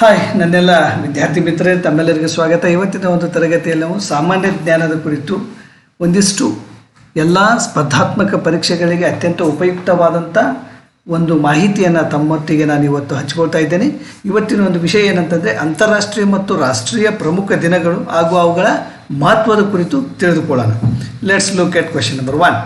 Hi, ನನ್ನೆಲ್ಲ ವಿದ್ಯಾರ್ಥಿ ಮಿತ್ರರೇ, ತಮ್ಮೆಲ್ಲರಿಗೂ ಸ್ವಾಗತ. ಇವತ್ತಿನ ಒಂದು ತರಗತಿಯಲ್ಲಿ ನಾವು ಸಾಮಾನ್ಯ ಜ್ಞಾನದ ಕುರಿತು ಒಂದಿಷ್ಟು ಎಲ್ಲ ಸ್ಪರ್ಧಾತ್ಮಕ ಪರೀಕ್ಷೆಗಳಿಗೆ ಅತ್ಯಂತ ಉಪಯುಕ್ತವಾದಂಥ ಒಂದು ಮಾಹಿತಿಯನ್ನು ತಮ್ಮೊಟ್ಟಿಗೆ ನಾನು ಇವತ್ತು ಹಚ್ಕೊಳ್ತಾ ಇದ್ದೇನೆ. ಇವತ್ತಿನ ಒಂದು ವಿಷಯ ಏನಂತಂದರೆ, ಅಂತಾರಾಷ್ಟ್ರೀಯ ಮತ್ತು ರಾಷ್ಟ್ರೀಯ ಪ್ರಮುಖ ದಿನಗಳು ಹಾಗೂ ಅವುಗಳ ಮಹತ್ವದ ಕುರಿತು ತಿಳಿದುಕೊಳ್ಳೋಣ. Let's look at question number one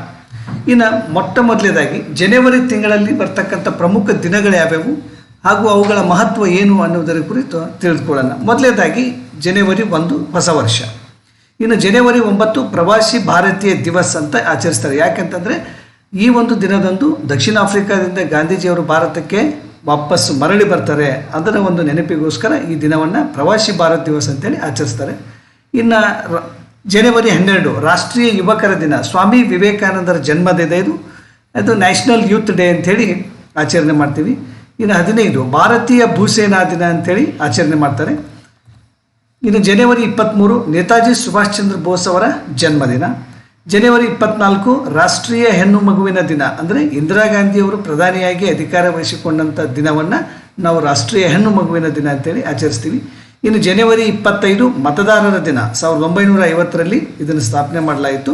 ಇನ್ನು ಮೊಟ್ಟ ಮೊದಲೇದಾಗಿ, ಜನವರಿ ತಿಂಗಳಲ್ಲಿ ಬರ್ತಕ್ಕಂಥ ಪ್ರಮುಖ ದಿನಗಳು ಯಾವ್ಯಾವು? ಹಾಗೂ ಅವುಗಳ ಮಹತ್ವ ಏನು ಅನ್ನೋದರ ಕುರಿತು ತಿಳಿದುಕೊಳ್ಳೋಣ. ಮೊದಲನೇದಾಗಿ ಜನವರಿ ಒಂದು ಹೊಸ ವರ್ಷ. ಇನ್ನು ಜನವರಿ ಒಂಬತ್ತು ಪ್ರವಾಸಿ ಭಾರತೀಯ ದಿವಸ್ ಅಂತ ಆಚರಿಸ್ತಾರೆ. ಯಾಕೆಂತಂದರೆ ಈ ಒಂದು ದಿನದಂದು ದಕ್ಷಿಣ ಆಫ್ರಿಕಾದಿಂದ ಗಾಂಧೀಜಿಯವರು ಭಾರತಕ್ಕೆ ವಾಪಸ್ ಮರಳಿ ಬರ್ತಾರೆ ಅದರ ಒಂದು ನೆನಪಿಗೋಸ್ಕರ ಈ ದಿನವನ್ನು ಪ್ರವಾಸಿ ಭಾರತ್ ದಿವಸ್ ಅಂತೇಳಿ ಆಚರಿಸ್ತಾರೆ. ಇನ್ನು ಜನವರಿ ಹನ್ನೆರಡು ರಾಷ್ಟ್ರೀಯ ಯುವಕರ ದಿನ. ಸ್ವಾಮಿ ವಿವೇಕಾನಂದರ ಜನ್ಮದಿನ ಇದು. ಅದು ನ್ಯಾಷನಲ್ ಯೂತ್ ಡೇ ಅಂಥೇಳಿ ಆಚರಣೆ ಮಾಡ್ತೀವಿ. ಇನ್ನು ಹದಿನೈದು, ಭಾರತೀಯ ಭೂಸೇನಾ ದಿನ ಅಂತೇಳಿ ಆಚರಣೆ ಮಾಡ್ತಾರೆ. ಇನ್ನು ಜನವರಿ ಇಪ್ಪತ್ತ್ಮೂರು ನೇತಾಜಿ ಸುಭಾಷ್ ಚಂದ್ರ ಬೋಸ್ ಅವರ ಜನ್ಮದಿನ. ಜನವರಿ ಇಪ್ಪತ್ನಾಲ್ಕು, ರಾಷ್ಟ್ರೀಯ ಹೆಣ್ಣು ಮಗುವಿನ ದಿನ, ಅಂದರೆ ಇಂದಿರಾ ಗಾಂಧಿಯವರು ಪ್ರಧಾನಿಯಾಗಿ ಅಧಿಕಾರ ವಹಿಸಿಕೊಂಡಂಥ ದಿನವನ್ನು ನಾವು ರಾಷ್ಟ್ರೀಯ ಹೆಣ್ಣು ಮಗುವಿನ ದಿನ ಅಂತೇಳಿ ಆಚರಿಸ್ತೀವಿ. ಇನ್ನು ಜನವರಿ ಇಪ್ಪತ್ತೈದು, ಮತದಾರರ ದಿನ, ಸಾವಿರದ ಒಂಬೈನೂರ ಐವತ್ತರಲ್ಲಿ ಇದನ್ನು ಸ್ಥಾಪನೆ ಮಾಡಲಾಯಿತು.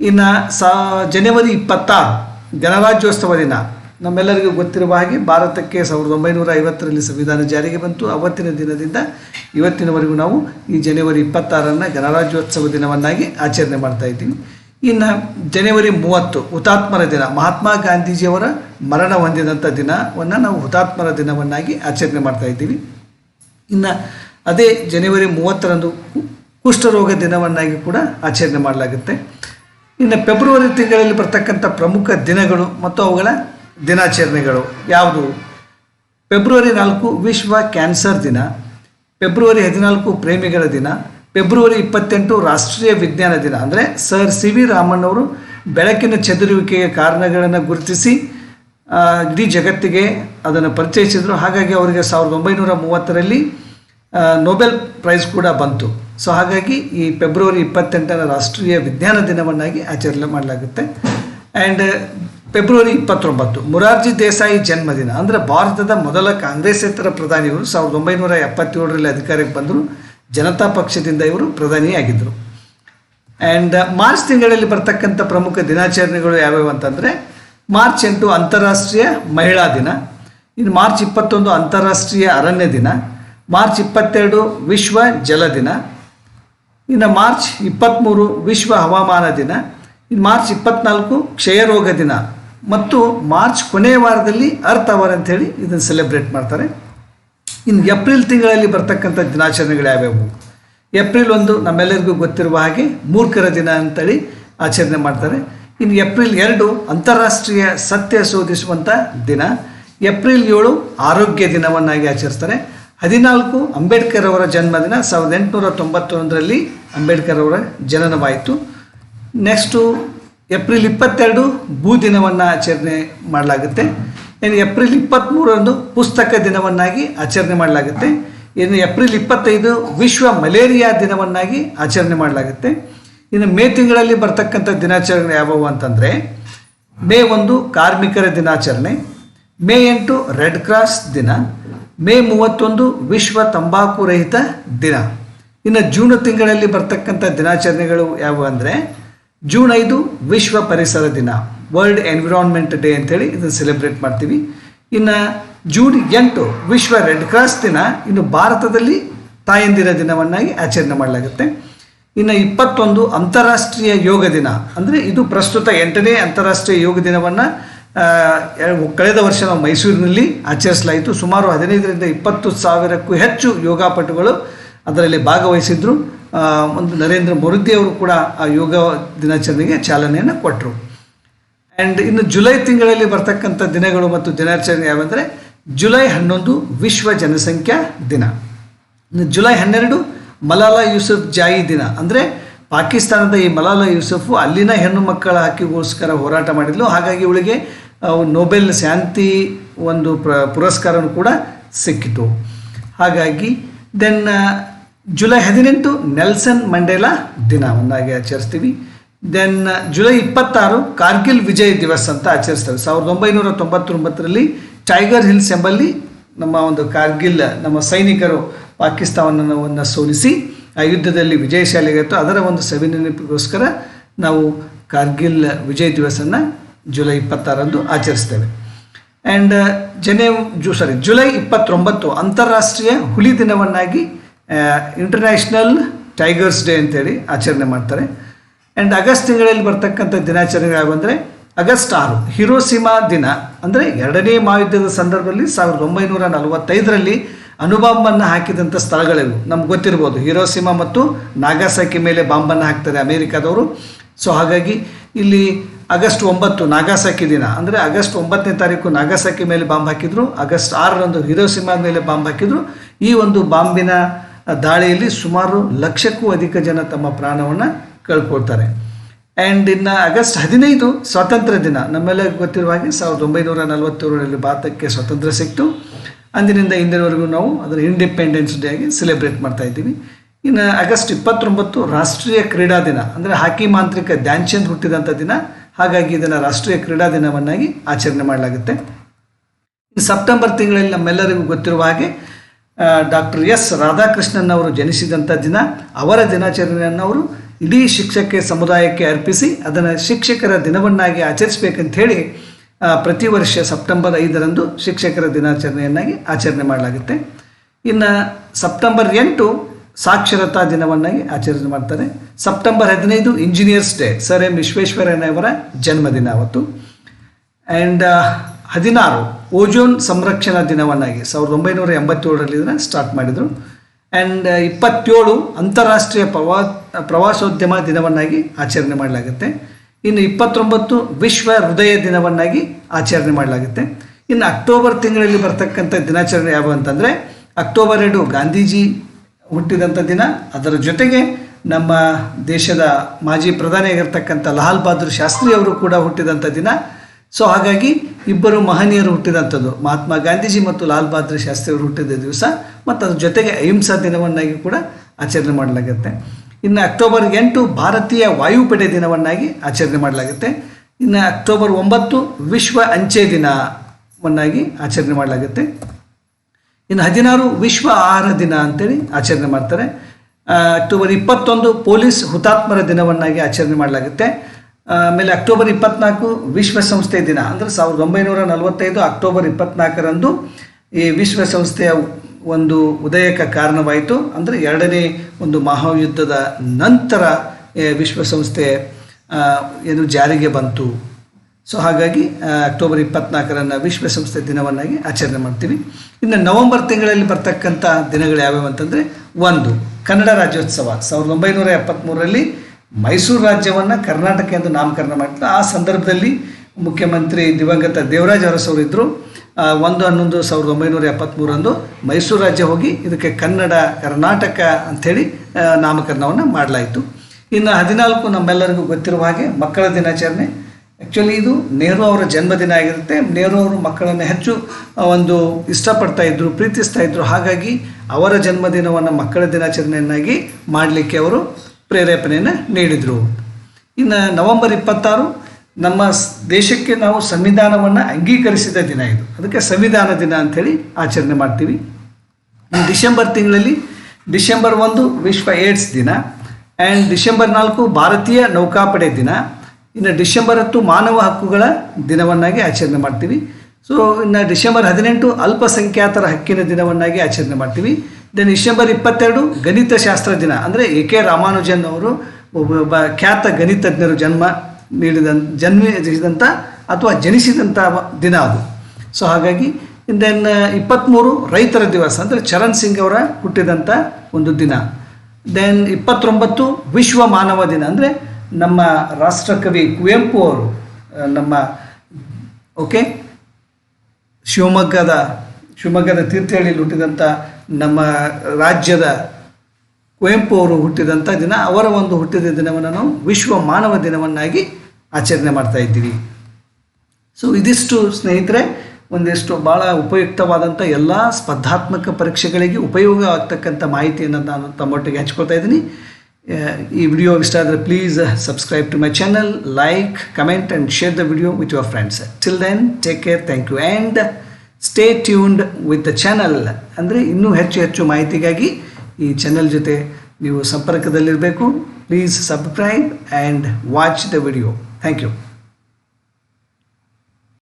ಇನ್ನು ಸಾ, ಜನವರಿ ಇಪ್ಪತ್ತಾರು, ಗಣರಾಜ್ಯೋತ್ಸವ ದಿನ ನಮ್ಮೆಲ್ಲರಿಗೂ ಗೊತ್ತಿರುವ ಹಾಗೆ ಭಾರತಕ್ಕೆ ಸಾವಿರದ ಒಂಬೈನೂರ ಐವತ್ತರಲ್ಲಿ ಸಂವಿಧಾನ ಜಾರಿಗೆ ಬಂತು. ಅವತ್ತಿನ ದಿನದಿಂದ ಇವತ್ತಿನವರೆಗೂ ನಾವು ಈ ಜನವರಿ ಇಪ್ಪತ್ತಾರನ್ನು ಗಣರಾಜ್ಯೋತ್ಸವ ದಿನವನ್ನಾಗಿ ಆಚರಣೆ ಮಾಡ್ತಾ ಇದ್ದೀವಿ. ಇನ್ನು ಜನವರಿ ಮೂವತ್ತು ಹುತಾತ್ಮರ ದಿನ, ಮಹಾತ್ಮ ಗಾಂಧೀಜಿಯವರ ಮರಣ ಹೊಂದಿದಂಥ ದಿನವನ್ನು ನಾವು ಹುತಾತ್ಮರ ದಿನವನ್ನಾಗಿ ಆಚರಣೆ ಮಾಡ್ತಾ ಇದ್ದೀವಿ. ಇನ್ನು ಅದೇ ಜನವರಿ ಮೂವತ್ತರಂದು ಕುಷ್ಠರೋಗ ದಿನವನ್ನಾಗಿ ಕೂಡ ಆಚರಣೆ ಮಾಡಲಾಗುತ್ತೆ. ಇನ್ನು ಫೆಬ್ರವರಿ ತಿಂಗಳಲ್ಲಿ ಬರ್ತಕ್ಕಂಥ ಪ್ರಮುಖ ದಿನಗಳು ಮತ್ತು ಅವುಗಳ ದಿನಾಚರಣೆಗಳು ಯಾವುದು? ಫೆಬ್ರವರಿ ನಾಲ್ಕು ವಿಶ್ವ ಕ್ಯಾನ್ಸರ್ ದಿನ, ಫೆಬ್ರವರಿ ಹದಿನಾಲ್ಕು ಪ್ರೇಮಿಗಳ ದಿನ, ಫೆಬ್ರವರಿ ಇಪ್ಪತ್ತೆಂಟು ರಾಷ್ಟ್ರೀಯ ವಿಜ್ಞಾನ ದಿನ. ಅಂದರೆ ಸರ್ ಸಿ ವಿ ರಾಮಣ್ಣವರು ಬೆಳಕಿನ ಚದುರುವಿಕೆಯ ಕಾರಣಗಳನ್ನು ಗುರುತಿಸಿ ಇಡೀ ಜಗತ್ತಿಗೆ ಅದನ್ನು ಪರಿಚಯಿಸಿದರು. ಹಾಗಾಗಿ ಅವರಿಗೆ ಸಾವಿರದ ಒಂಬೈನೂರ ಮೂವತ್ತರಲ್ಲಿ ನೊಬೆಲ್ ಪ್ರೈಸ್ ಕೂಡ ಬಂತು. ಸೊ ಹಾಗಾಗಿ ಈ ಫೆಬ್ರವರಿ ಇಪ್ಪತ್ತೆಂಟರ ರಾಷ್ಟ್ರೀಯ ವಿಜ್ಞಾನ ದಿನವನ್ನಾಗಿ ಆಚರಣೆ ಮಾಡಲಾಗುತ್ತೆ. ಆ್ಯಂಡ್ ಫೆಬ್ರವರಿ ಇಪ್ಪತ್ತೊಂಬತ್ತು, ಮೊರಾರ್ಜಿ ದೇಸಾಯಿ ಜನ್ಮದಿನ. ಅಂದರೆ ಭಾರತದ ಮೊದಲ ಕಾಂಗ್ರೆಸ್ಸೇತರ ಪ್ರಧಾನಿಯವರು ಸಾವಿರದ ಒಂಬೈನೂರ ಎಪ್ಪತ್ತೇಳರಲ್ಲಿ ಅಧಿಕಾರಕ್ಕೆ ಬಂದರು. ಜನತಾ ಪಕ್ಷದಿಂದ ಇವರು ಪ್ರಧಾನಿಯಾಗಿದ್ದರು ಆ್ಯಂಡ್ ಮಾರ್ಚ್ ತಿಂಗಳಲ್ಲಿ ಬರ್ತಕ್ಕಂಥ ಪ್ರಮುಖ ದಿನಾಚರಣೆಗಳು ಯಾವ್ಯಾವು ಅಂತಂದರೆ, ಮಾರ್ಚ್ ಎಂಟು ಅಂತಾರಾಷ್ಟ್ರೀಯ ಮಹಿಳಾ ದಿನ. ಇನ್ನು ಮಾರ್ಚ್ ಇಪ್ಪತ್ತೊಂದು ಅಂತಾರಾಷ್ಟ್ರೀಯ ಅರಣ್ಯ ದಿನ. ಮಾರ್ಚ್ ಇಪ್ಪತ್ತೆರಡು ವಿಶ್ವ ಜಲ ದಿನ. ಇನ್ನು ಮಾರ್ಚ್ ಇಪ್ಪತ್ತ್ಮೂರು ವಿಶ್ವ ಹವಾಮಾನ ದಿನ. ಇನ್ನು ಮಾರ್ಚ್ ಇಪ್ಪತ್ನಾಲ್ಕು ಕ್ಷಯರೋಗ ದಿನ. ಮತ್ತು ಮಾರ್ಚ್ ಕೊನೆಯ ವಾರದಲ್ಲಿ ಅರ್ತ್ ಅವರ್ ಅಂಥೇಳಿ ಇದನ್ನು ಸೆಲೆಬ್ರೇಟ್ ಮಾಡ್ತಾರೆ. ಇನ್ನು ಏಪ್ರಿಲ್ ತಿಂಗಳಲ್ಲಿ ಬರ್ತಕ್ಕಂಥ ದಿನಾಚರಣೆಗಳು ಯಾವ್ಯಾವು? ಏಪ್ರಿಲ್ ಒಂದು ನಮ್ಮೆಲ್ಲರಿಗೂ ಗೊತ್ತಿರುವ ಹಾಗೆ ಮೂರ್ಖರ ದಿನ ಅಂತೇಳಿ ಆಚರಣೆ ಮಾಡ್ತಾರೆ. ಇನ್ನು ಏಪ್ರಿಲ್ ಎರಡು ಅಂತಾರಾಷ್ಟ್ರೀಯ ಸತ್ಯ ಶೋಧಿಸುವಂಥ ದಿನ. ಏಪ್ರಿಲ್ ಏಳು ಆರೋಗ್ಯ ದಿನವನ್ನಾಗಿ ಆಚರಿಸ್ತಾರೆ. ಹದಿನಾಲ್ಕು ಅಂಬೇಡ್ಕರ್ ಅವರ ಜನ್ಮದಿನ ಸಾವಿರದ ಎಂಟುನೂರ ತೊಂಬತ್ತೊಂದರಲ್ಲಿ ಅಂಬೇಡ್ಕರ್ ಅವರ ಜನನವಾಯಿತು. ನೆಕ್ಸ್ಟು ಏಪ್ರಿಲ್ ಇಪ್ಪತ್ತೆರಡು ಭೂ ದಿನವನ್ನು ಆಚರಣೆ ಮಾಡಲಾಗುತ್ತೆ. ಇನ್ನು ಏಪ್ರಿಲ್ ಇಪ್ಪತ್ತ್ಮೂರರಂದು ಪುಸ್ತಕ ದಿನವನ್ನಾಗಿ ಆಚರಣೆ ಮಾಡಲಾಗುತ್ತೆ. ಇನ್ನು ಏಪ್ರಿಲ್ ಇಪ್ಪತ್ತೈದು ವಿಶ್ವ ಮಲೇರಿಯಾ ದಿನವನ್ನಾಗಿ ಆಚರಣೆ ಮಾಡಲಾಗುತ್ತೆ. ಇನ್ನು ಮೇ ತಿಂಗಳಲ್ಲಿ ಬರ್ತಕ್ಕಂಥ ದಿನಾಚರಣೆ ಯಾವುವು ಅಂತಂದರೆ, ಮೇ ಒಂದು ಕಾರ್ಮಿಕರ ದಿನಾಚರಣೆ, ಮೇ ಎಂಟು ರೆಡ್ ಕ್ರಾಸ್ ದಿನ, ಮೇ ಮೂವತ್ತೊಂದು ವಿಶ್ವ ತಂಬಾಕು ರಹಿತ ದಿನ. ಇನ್ನು ಜೂನ್ ತಿಂಗಳಲ್ಲಿ ಬರ್ತಕ್ಕಂಥ ದಿನಾಚರಣೆಗಳು ಯಾವುವು ಅಂದರೆ ಜೂನ್ ಐದು ವಿಶ್ವ ಪರಿಸರ ದಿನ ವರ್ಲ್ಡ್ ಎನ್ವಿರಾನ್ಮೆಂಟ್ ಡೇ ಅಂತೇಳಿ ಇದನ್ನು ಸೆಲೆಬ್ರೇಟ್ ಮಾಡ್ತೀವಿ. ಇನ್ನು ಜೂನ್ ಎಂಟು ವಿಶ್ವ ರೆಡ್ ಕ್ರಾಸ್ ದಿನ, ಇನ್ನು ಭಾರತದಲ್ಲಿ ತಾಯಂದಿರ ದಿನವನ್ನಾಗಿ ಆಚರಣೆ ಮಾಡಲಾಗುತ್ತೆ. ಇನ್ನು ಇಪ್ಪತ್ತೊಂದು ಅಂತಾರಾಷ್ಟ್ರೀಯ ಯೋಗ ದಿನ, ಅಂದರೆ ಇದು ಪ್ರಸ್ತುತ ಎಂಟನೇ ಅಂತಾರಾಷ್ಟ್ರೀಯ ಯೋಗ ದಿನವನ್ನು ಕಳೆದ ವರ್ಷ ನಾವು ಮೈಸೂರಿನಲ್ಲಿ ಆಚರಿಸಲಾಯಿತು. ಸುಮಾರು ಹದಿನೈದರಿಂದ ಇಪ್ಪತ್ತು ಸಾವಿರಕ್ಕೂ ಹೆಚ್ಚು ಯೋಗಾಪಟುಗಳು ಅದರಲ್ಲಿ ಭಾಗವಹಿಸಿದ್ರು. ಒಂದು ನರೇಂದ್ರ ಮೋದಿ ಅವರು ಕೂಡ ಆ ಯೋಗ ದಿನಾಚರಣೆಗೆ ಚಾಲನೆಯನ್ನು ಕೊಟ್ಟರು ಆ್ಯಂಡ್ ಇನ್ನು ಜುಲೈ ತಿಂಗಳಲ್ಲಿ ಬರ್ತಕ್ಕಂಥ ದಿನಗಳು ಮತ್ತು ದಿನಾಚರಣೆ ಯಾವಂದರೆ ಜುಲೈ ಹನ್ನೊಂದು ವಿಶ್ವ ಜನಸಂಖ್ಯಾ ದಿನ. ಇನ್ನು ಜುಲೈ ಹನ್ನೆರಡು ಮಲಾಲಾ ಯೂಸುಫ್ ಜಾಯಿ ದಿನ. ಅಂದರೆ ಪಾಕಿಸ್ತಾನದ ಈ ಮಲಾಲಾ ಯೂಸುಫು ಅಲ್ಲಿನ ಹೆಣ್ಣು ಮಕ್ಕಳ ಹಕ್ಕಿಗೋಸ್ಕರ ಹೋರಾಟ ಮಾಡಿದ್ಲು. ಹಾಗಾಗಿ ಇವಳಿಗೆ ನೊಬೆಲ್ ಶಾಂತಿ ಒಂದು ಪ್ರ, ಪುರಸ್ಕಾರನೂ ಕೂಡ ಸಿಕ್ಕಿತು. ಹಾಗಾಗಿ ದೆನ್ ಜುಲೈ ಹದಿನೆಂಟು ನೆಲ್ಸನ್ ಮಂಡೇಲಾ ದಿನವನ್ನಾಗಿ ಆಚರಿಸ್ತೀವಿ. ದೆನ್ ಜುಲೈ ಇಪ್ಪತ್ತಾರು ಕಾರ್ಗಿಲ್ ವಿಜಯ್ ದಿವಸ್ ಅಂತ ಆಚರಿಸ್ತೇವೆ. ಸಾವಿರದ ಒಂಬೈನೂರ ತೊಂಬತ್ತೊಂಬತ್ತರಲ್ಲಿ ಟೈಗರ್ ಹಿಲ್ಸ್ ಎಂಬಲ್ಲಿ ನಮ್ಮ ಒಂದು ಕಾರ್ಗಿಲ್, ನಮ್ಮ ಸೈನಿಕರು ಪಾಕಿಸ್ತಾನವನ್ನು ಸೋಲಿಸಿ ಆ ಯುದ್ಧದಲ್ಲಿ ವಿಜಯಶಾಲಿಯಾಗಿತ್ತು ಅದರ ಒಂದು ಸವಿ ನೆನಪಿಗೋಸ್ಕರ ನಾವು ಕಾರ್ಗಿಲ್ ವಿಜಯ್ ದಿವಸನ್ನು ಜುಲೈ ಇಪ್ಪತ್ತಾರಂದು ಆಚರಿಸ್ತೇವೆ. ಆ್ಯಂಡ್ ಜನೇವ್ ಜು ಸಾರಿ ಜುಲೈ ಇಪ್ಪತ್ತೊಂಬತ್ತು ಅಂತಾರಾಷ್ಟ್ರೀಯ ಹುಲಿ ದಿನವನ್ನಾಗಿ ಇಂಟರ್ನ್ಯಾಷನಲ್ ಟೈಗರ್ಸ್ ಡೇ ಅಂತೇಳಿ ಆಚರಣೆ ಮಾಡ್ತಾರೆ. ಆ್ಯಂಡ್ ಆಗಸ್ಟ್ ತಿಂಗಳಲ್ಲಿ ಬರ್ತಕ್ಕಂಥ ದಿನಾಚರಣೆಗಳು ಯಾವಂದರೆ ಆಗಸ್ಟ್ ಆರು ಹಿರೋಸಿಮಾ ದಿನ. ಅಂದರೆ ಎರಡನೇ ಮಹಾಯುದ್ಧದ ಸಂದರ್ಭದಲ್ಲಿ ಸಾವಿರದ ಒಂಬೈನೂರ ನಲವತ್ತೈದರಲ್ಲಿ ಅಣುಬಾಂಬನ್ನು ಹಾಕಿದಂಥ ಸ್ಥಳಗಳಿವು. ನಮ್ಗೆ ಗೊತ್ತಿರ್ಬೋದು ಹಿರೋಸಿಮಾ ಮತ್ತು ನಾಗಾಸಾಕಿ ಮೇಲೆ ಬಾಂಬನ್ನು ಹಾಕ್ತಾರೆ ಅಮೇರಿಕಾದವರು. ಸೊ ಹಾಗಾಗಿ ಇಲ್ಲಿ ಆಗಸ್ಟ್ ಒಂಬತ್ತು ನಾಗಾಸಾಕಿ ದಿನ. ಅಂದರೆ ಆಗಸ್ಟ್ ಒಂಬತ್ತನೇ ತಾರೀಕು ನಾಗಾಸಾಕಿ ಮೇಲೆ ಬಾಂಬ್ ಹಾಕಿದ್ರು, ಆಗಸ್ಟ್ ಆರರಂದು ಹಿರೋಸಿಮಾ ಮೇಲೆ ಬಾಂಬ್ ಹಾಕಿದ್ರು. ಈ ಒಂದು ಬಾಂಬಿನ ದಾಳಿಯಲ್ಲಿ ಸುಮಾರು ಲಕ್ಷಕ್ಕೂ ಅಧಿಕ ಜನ ತಮ್ಮ ಪ್ರಾಣವನ್ನು ಕಳ್ಕೊಳ್ತಾರೆ. ಆ್ಯಂಡ್ ಇನ್ನು ಆಗಸ್ಟ್ ಹದಿನೈದು ಸ್ವಾತಂತ್ರ್ಯ ದಿನ, ನಮ್ಮೆಲ್ಲ ಗೊತ್ತಿರುವ ಹಾಗೆ ಸಾವಿರದ ಒಂಬೈನೂರ ನಲವತ್ತೇಳರಲ್ಲಿ ಭಾರತಕ್ಕೆ ಸ್ವಾತಂತ್ರ್ಯ ಸಿಕ್ತು. ಅಂದಿನಿಂದ ಇಂದಿನವರೆಗೂ ನಾವು ಅದರ ಇಂಡಿಪೆಂಡೆನ್ಸ್ ಡೇ ಆಗಿ ಸೆಲೆಬ್ರೇಟ್ ಮಾಡ್ತಾ ಇದ್ದೀವಿ. ಇನ್ನು ಆಗಸ್ಟ್ ಇಪ್ಪತ್ತೊಂಬತ್ತು ರಾಷ್ಟ್ರೀಯ ಕ್ರೀಡಾ ದಿನ, ಅಂದರೆ ಹಾಕಿ ಮಾಂತ್ರಿಕ ಧ್ಯಾನ್ಚಂದ್ ಹುಟ್ಟಿದಂಥ ದಿನ, ಹಾಗಾಗಿ ಇದನ್ನು ರಾಷ್ಟ್ರೀಯ ಕ್ರೀಡಾ ದಿನವನ್ನಾಗಿ ಆಚರಣೆ ಮಾಡಲಾಗುತ್ತೆ. ಸೆಪ್ಟೆಂಬರ್ ತಿಂಗಳಲ್ಲಿ ನಮ್ಮೆಲ್ಲರಿಗೂ ಗೊತ್ತಿರುವ ಹಾಗೆ ಡಾಕ್ಟರ್ ಎಸ್ ರಾಧಾಕೃಷ್ಣನ್ ಅವರು ಜನಿಸಿದಂಥ ದಿನ, ಅವರ ದಿನಾಚರಣೆಯನ್ನು ಅವರು ಇಡೀ ಶಿಕ್ಷಕ ಸಮುದಾಯಕ್ಕೆ ಅರ್ಪಿಸಿ, ಅದನ್ನು ಶಿಕ್ಷಕರ ದಿನವನ್ನಾಗಿ ಆಚರಿಸಬೇಕಂತ ಹೇಳಿ ಪ್ರತಿ ವರ್ಷ ಸೆಪ್ಟೆಂಬರ್ ಐದರಂದು ಶಿಕ್ಷಕರ ದಿನಾಚರಣೆಯನ್ನಾಗಿ ಆಚರಣೆ ಮಾಡಲಾಗುತ್ತೆ. ಇನ್ನು ಸೆಪ್ಟೆಂಬರ್ ಎಂಟು ಸಾಕ್ಷರತಾ ದಿನವನ್ನಾಗಿ ಆಚರಣೆ ಮಾಡ್ತಾರೆ. ಸೆಪ್ಟೆಂಬರ್ ಹದಿನೈದು ಇಂಜಿನಿಯರ್ಸ್ ಡೇ ಸರ್ ಎಂ ವಿಶ್ವೇಶ್ವರಯ್ಯನವರ ಜನ್ಮದಿನ ಅವತ್ತು. ಆ್ಯಂಡ್ ಹದಿನಾರು ಓಜೋನ್ ಸಂರಕ್ಷಣಾ ದಿನವನ್ನಾಗಿ ಸಾವಿರದ ಒಂಬೈನೂರ ಎಂಬತ್ತೇಳರಲ್ಲಿ ಇದನ್ನು ಸ್ಟಾರ್ಟ್ ಮಾಡಿದರು ಆ್ಯಂಡ್ ಇಪ್ಪತ್ತೇಳು ಅಂತಾರಾಷ್ಟ್ರೀಯ ಪ್ರವಾ, ಪ್ರವಾಸೋದ್ಯಮ ದಿನವನ್ನಾಗಿ ಆಚರಣೆ ಮಾಡಲಾಗುತ್ತೆ. ಇನ್ನು ಇಪ್ಪತ್ತೊಂಬತ್ತು ವಿಶ್ವ ಹೃದಯ ದಿನವನ್ನಾಗಿ ಆಚರಣೆ ಮಾಡಲಾಗುತ್ತೆ. ಇನ್ನು ಅಕ್ಟೋಬರ್ ತಿಂಗಳಲ್ಲಿ ಬರ್ತಕ್ಕಂಥ ದಿನಾಚರಣೆ ಯಾವ ಅಂತಂದರೆ, ಅಕ್ಟೋಬರ್ ಎರಡು ಗಾಂಧೀಜಿ ಹುಟ್ಟಿದಂಥ ದಿನ. ಅದರ ಜೊತೆಗೆ ನಮ್ಮ ದೇಶದ ಮಾಜಿ ಪ್ರಧಾನಿಯಾಗಿರ್ತಕ್ಕಂಥ ಲಾಲ್ ಬಹದ್ದೂರ್ ಶಾಸ್ತ್ರಿ ಅವರು ಕೂಡ ಹುಟ್ಟಿದಂಥ ದಿನ. ಸೊ ಹಾಗಾಗಿ ಇಬ್ಬರು ಮಹನೀಯರು ಹುಟ್ಟಿದಂಥದ್ದು. ಮಹಾತ್ಮ ಗಾಂಧೀಜಿ ಮತ್ತು ಲಾಲ್ ಬಹದ್ದೂರ್ ಶಾಸ್ತ್ರಿಯವರು ಹುಟ್ಟಿದ ದಿವಸ ಮತ್ತು ಅದ್ರ ಜೊತೆಗೆ ಅಹಿಂಸಾ ದಿನವನ್ನಾಗಿ ಕೂಡ ಆಚರಣೆ ಮಾಡಲಾಗುತ್ತೆ. ಇನ್ನು ಅಕ್ಟೋಬರ್ ಎಂಟು ಭಾರತೀಯ ವಾಯುಪಡೆ ದಿನವನ್ನಾಗಿ ಆಚರಣೆ ಮಾಡಲಾಗುತ್ತೆ. ಇನ್ನು ಅಕ್ಟೋಬರ್ ಒಂಬತ್ತು ವಿಶ್ವ ಅಂಚೆ ದಿನವನ್ನಾಗಿ ಆಚರಣೆ ಮಾಡಲಾಗುತ್ತೆ. ಇನ್ನು ಹದಿನಾರು ವಿಶ್ವ ಆಹಾರ ದಿನ ಅಂತೇಳಿ ಆಚರಣೆ ಮಾಡ್ತಾರೆ. ಅಕ್ಟೋಬರ್ ಇಪ್ಪತ್ತೊಂದು ಪೊಲೀಸ್ ಹುತಾತ್ಮರ ದಿನವನ್ನಾಗಿ ಆಚರಣೆ ಮಾಡಲಾಗುತ್ತೆ. ಆಮೇಲೆ ಅಕ್ಟೋಬರ್ ಇಪ್ಪತ್ನಾಲ್ಕು ವಿಶ್ವಸಂಸ್ಥೆ ದಿನ, ಅಂದರೆ ಸಾವಿರದ ಒಂಬೈನೂರ ನಲವತ್ತೈದು ಅಕ್ಟೋಬರ್ ಇಪ್ಪತ್ನಾಲ್ಕರಂದು ಈ ವಿಶ್ವಸಂಸ್ಥೆಯ ಒಂದು ಉದಯಕ್ಕೆ ಕಾರಣವಾಯಿತು. ಅಂದರೆ ಎರಡನೇ ಒಂದು ಮಹಾಯುದ್ಧದ ನಂತರ ವಿಶ್ವಸಂಸ್ಥೆ ಏನು ಜಾರಿಗೆ ಬಂತು. ಸೊ ಹಾಗಾಗಿ ಅಕ್ಟೋಬರ್ ಇಪ್ಪತ್ನಾಲ್ಕರನ್ನು ವಿಶ್ವಸಂಸ್ಥೆ ದಿನವನ್ನಾಗಿ ಆಚರಣೆ ಮಾಡ್ತೀವಿ. ಇನ್ನು ನವೆಂಬರ್ ತಿಂಗಳಲ್ಲಿ ಬರ್ತಕ್ಕಂಥ ದಿನಗಳು ಯಾವ್ಯಾವು ಅಂತಂದರೆ, ಒಂದು ಕನ್ನಡ ರಾಜ್ಯೋತ್ಸವ, ಸಾವಿರದ ಒಂಬೈನೂರ ಎಪ್ಪತ್ತ್ಮೂರರಲ್ಲಿ ಮೈಸೂರು ರಾಜ್ಯವನ್ನು ಕರ್ನಾಟಕ ಎಂದು ನಾಮಕರಣ ಮಾಡಿದ್ರು ಆ ಸಂದರ್ಭದಲ್ಲಿ ಮುಖ್ಯಮಂತ್ರಿ ದಿವಂಗತ ದೇವರಾಜ ಅರಸವರು ಇದ್ದರು ಒಂದು ಹನ್ನೊಂದು ಸಾವಿರದ ಒಂಬೈನೂರ ಎಪ್ಪತ್ತ್ಮೂರಂದು ಮೈಸೂರು ರಾಜ್ಯ ಹೋಗಿ ಇದಕ್ಕೆ ಕನ್ನಡ, ಕರ್ನಾಟಕ ಅಂಥೇಳಿ ನಾಮಕರಣವನ್ನು ಮಾಡಲಾಯಿತು. ಇನ್ನು ಹದಿನಾಲ್ಕು ನಮ್ಮೆಲ್ಲರಿಗೂ ಗೊತ್ತಿರುವ ಹಾಗೆ ಮಕ್ಕಳ ದಿನಾಚರಣೆ. ಆ್ಯಕ್ಚುಲಿ ಇದು ನೆಹರು ಅವರ ಜನ್ಮದಿನ ಆಗಿರುತ್ತೆ. ನೆಹರು ಅವರು ಮಕ್ಕಳನ್ನು ಹೆಚ್ಚು ಒಂದು ಇಷ್ಟಪಡ್ತಾ ಇದ್ದರು ಪ್ರೀತಿಸ್ತಾ ಇದ್ದರು ಹಾಗಾಗಿ ಅವರ ಜನ್ಮದಿನವನ್ನು ಮಕ್ಕಳ ದಿನಾಚರಣೆಯನ್ನಾಗಿ ಮಾಡಲಿಕ್ಕೆ ಅವರು ಪ್ರೇರೇಪಣೆಯನ್ನು ನೀಡಿದರು. ಇನ್ನು ನವೆಂಬರ್ ಇಪ್ಪತ್ತಾರು ನಮ್ಮ ದೇಶಕ್ಕೆ ನಾವು ಸಂವಿಧಾನವನ್ನು ಅಂಗೀಕರಿಸಿದ ದಿನ ಇದು. ಅದಕ್ಕೆ ಸಂವಿಧಾನ ದಿನ ಅಂಥೇಳಿ ಆಚರಣೆ ಮಾಡ್ತೀವಿ. ಡಿಸೆಂಬರ್ ತಿಂಗಳಲ್ಲಿ ಡಿಸೆಂಬರ್ ಒಂದು ವಿಶ್ವ ಏಡ್ಸ್ ದಿನ. ಆ್ಯಂಡ್ ಡಿಸೆಂಬರ್ ನಾಲ್ಕು ಭಾರತೀಯ ನೌಕಾಪಡೆ ದಿನ. ಇನ್ನು ಡಿಸೆಂಬರ್ ಹತ್ತು ಮಾನವ ಹಕ್ಕುಗಳ ದಿನವನ್ನಾಗಿ ಆಚರಣೆ ಮಾಡ್ತೀವಿ. ಸೊ, ಇನ್ನು ಡಿಸೆಂಬರ್ ಹದಿನೆಂಟು ಅಲ್ಪಸಂಖ್ಯಾತರ ಹಕ್ಕಿನ ದಿನವನ್ನಾಗಿ ಆಚರಣೆ ಮಾಡ್ತೀವಿ. ದೆನ್ ಡಿಸೆಂಬರ್ ಇಪ್ಪತ್ತೆರಡು ಗಣಿತಶಾಸ್ತ್ರ ದಿನ. ಅಂದರೆ ಎ ಕೆ ರಾಮಾನುಜನ್ ಅವರು ಒಬ್ಬ ಖ್ಯಾತ ಗಣಿತಜ್ಞರು ಜನ್ಮ ನೀಡಿದ ಜನ್ಮಿಸಿದಂಥ ಅಥವಾ ಜನಿಸಿದಂಥ ದಿನ ಅದು. ಸೊ ಹಾಗಾಗಿ ದೆನ್ ಇಪ್ಪತ್ತ್ಮೂರು ರೈತರ ದಿವಸ, ಅಂದರೆ ಚರಣ್ ಸಿಂಗ್ ಅವರ ಹುಟ್ಟಿದಂಥ ಒಂದು ದಿನ. ದೆನ್ ಇಪ್ಪತ್ತೊಂಬತ್ತು ವಿಶ್ವ ಮಾನವ ದಿನ, ಅಂದರೆ ನಮ್ಮ ರಾಷ್ಟ್ರಕವಿ ಕುವೆಂಪು ಅವರು ನಮ್ಮ, ಓಕೆ, ಶಿವಮೊಗ್ಗದ ಶಿವಮೊಗ್ಗದ ತೀರ್ಥಹಳ್ಳಿಯಲ್ಲಿ ಹುಟ್ಟಿದಂಥ ನಮ್ಮ ರಾಜ್ಯದ ಕುವೆಂಪು ಅವರು ಹುಟ್ಟಿದಂಥ ದಿನ, ಅವರ ಒಂದು ಹುಟ್ಟಿದ ದಿನವನ್ನು ನಾವು ವಿಶ್ವ ಮಾನವ ದಿನವನ್ನಾಗಿ ಆಚರಣೆ ಮಾಡ್ತಾ ಇದ್ದೀವಿ. ಸೊ ಇದಿಷ್ಟು ಸ್ನೇಹಿತರೆ, ಒಂದಿಷ್ಟು ಭಾಳ ಉಪಯುಕ್ತವಾದಂಥ ಎಲ್ಲ ಸ್ಪರ್ಧಾತ್ಮಕ ಪರೀಕ್ಷೆಗಳಿಗೆ ಉಪಯೋಗ ಆಗ್ತಕ್ಕಂಥ ಮಾಹಿತಿಯನ್ನು ನಾನು ತಮ್ಮೊಟ್ಟಿಗೆ ಹಂಚ್ಕೊಳ್ತಾ ಇದ್ದೀನಿ. ಈ ವಿಡಿಯೋ ಇಷ್ಟ ಆದರೆ please subscribe to my channel like comment and share the video with your friends till then take care thank you and stay tuned with the channel ಅಂದರೆ ಇನ್ನೂ ಹೆಚ್ಚು ಹೆಚ್ಚು ಮಾಹಿತಿಗಾಗಿ ಈ ಚಾನಲ್ ಜೊತೆ ನೀವು ಸಂಪರ್ಕದಲ್ಲಿರಬೇಕು. Please subscribe and watch the video thank you